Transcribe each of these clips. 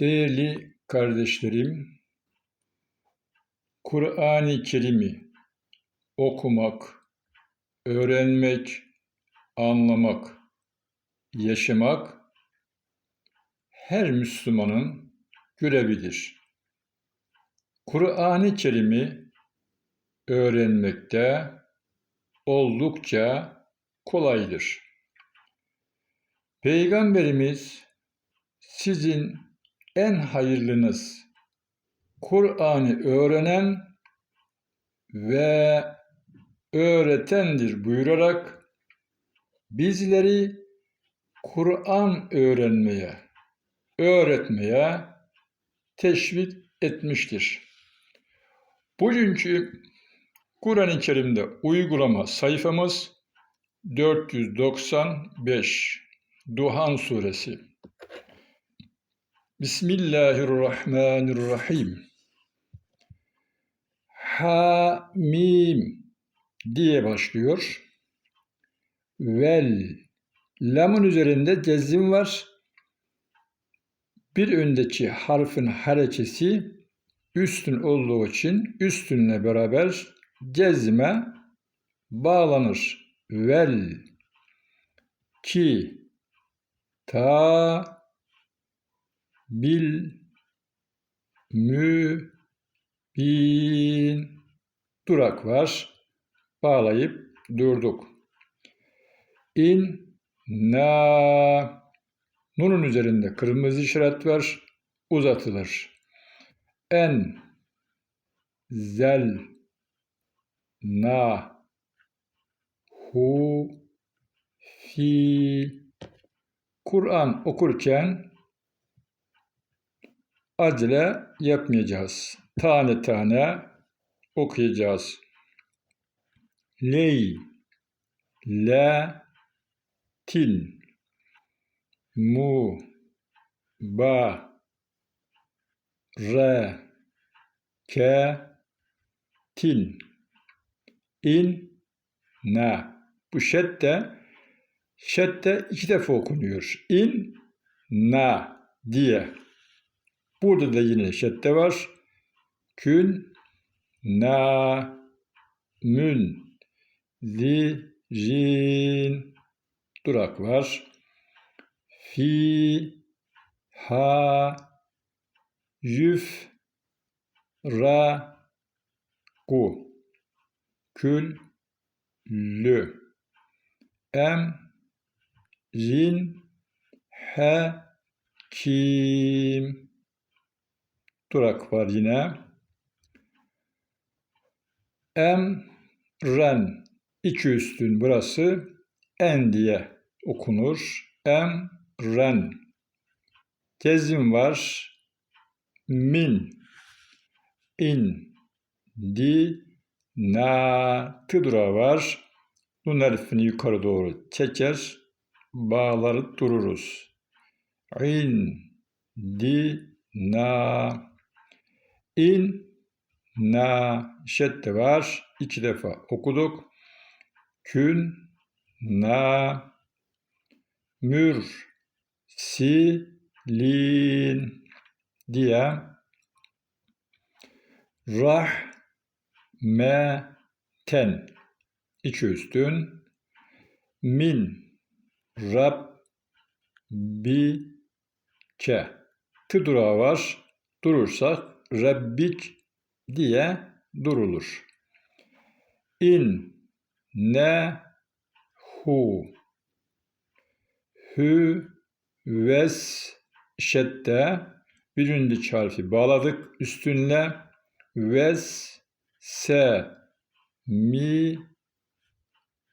Değerli kardeşlerim, Kur'an-ı Kerim'i okumak, öğrenmek, anlamak, yaşamak her Müslümanın görevidir. Kur'an-ı Kerim'i öğrenmekte oldukça kolaydır. Peygamberimiz sizin en hayırlınız Kur'an'ı öğrenen ve öğretendir buyurarak bizleri Kur'an öğrenmeye, öğretmeye teşvik etmiştir. Bugünkü Kur'an-ı Kerim'de uygulama sayfamız 495 Duhan Suresi Bismillahirrahmanirrahim Hamim diye başlıyor. Vel Lamın üzerinde cezim var. Bir öndeki harfin harekesi üstün olduğu için üstünle beraber cezime bağlanır. Vel ki ta bil mü bin durak var. Bağlayıp durduk. İn na nunun üzerinde kırmızı işaret var. Uzatılır. En zel na hu fi Kur'an okurken acele yapmayacağız. Tane tane okuyacağız. Ley, la, tin, mu, ba, re, ke, tin, in, na. Bu şedde, şedde iki defa okunuyor. İn, na diye. Burada da yine şedde var. Kün, na, mün, zi, jin, durak var. Fi, ha, yüf, ra, ku, kül, lü, em, jin, he, kim, durak var yine. Em, ren, iki üstün burası en diye okunur. Em, ren. Cezim var. Min, in, di, na, tı durağı var. Nun harfini yukarı doğru çeker, bağları dururuz. İn, di, na, in, na, şedde var. İki defa okuduk. Kün, na, mür, si, lin diye rah, me, ten iki üstün min, rab, bi, ke. Tı durağı var. Durursak Rabbik diye durulur. İn, ne, hu, hü, ves, şedde, birinci harfi bağladık üstünle, ves, se, mi,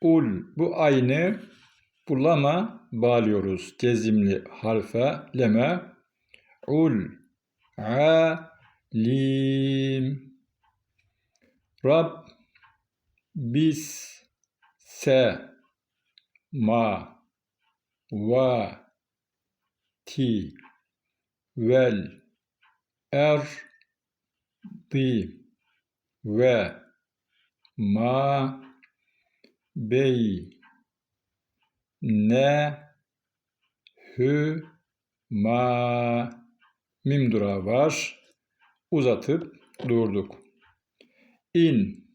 ul. Bu aynı bu lama bağlıyoruz. Cezimli harfe, leme, ul, a, lim Rab bis se ma va ti vel er di ve ma bey ne hü ma mim durağı var. Uzatıp durduk. İn,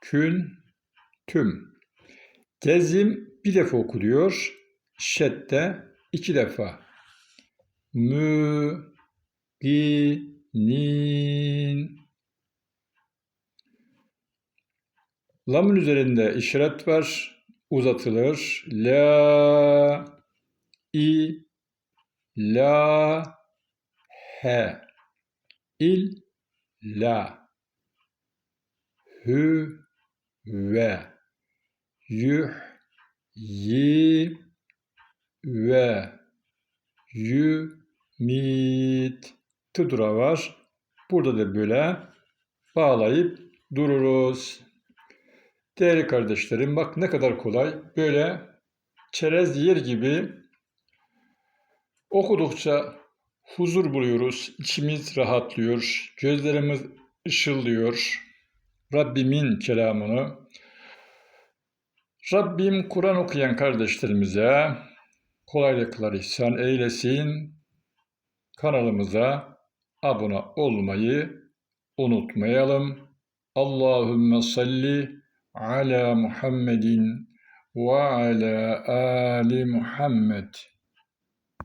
kün, tüm. Gezim bir defa okunuyor. Şedde iki defa. Mü, gi, nin. Lamın üzerinde işaret var. Uzatılır. La, i, la, he. İl, la. Hü, ve. Yuh, yi, ve. Yü, mit. Tıdura var. Burada da böyle bağlayıp dururuz. Değerli kardeşlerim bak ne kadar kolay. Böyle çerez yer gibi okudukça huzur buluyoruz. İçimiz rahatlıyor. Gözlerimiz ışıldıyor. Rabbimin kelamını Rabbim Kur'an okuyan kardeşlerimize kolaylıklar ihsan eylesin. Kanalımıza abone olmayı unutmayalım. Allahümme salli ala Muhammedin ve ala ali Muhammed.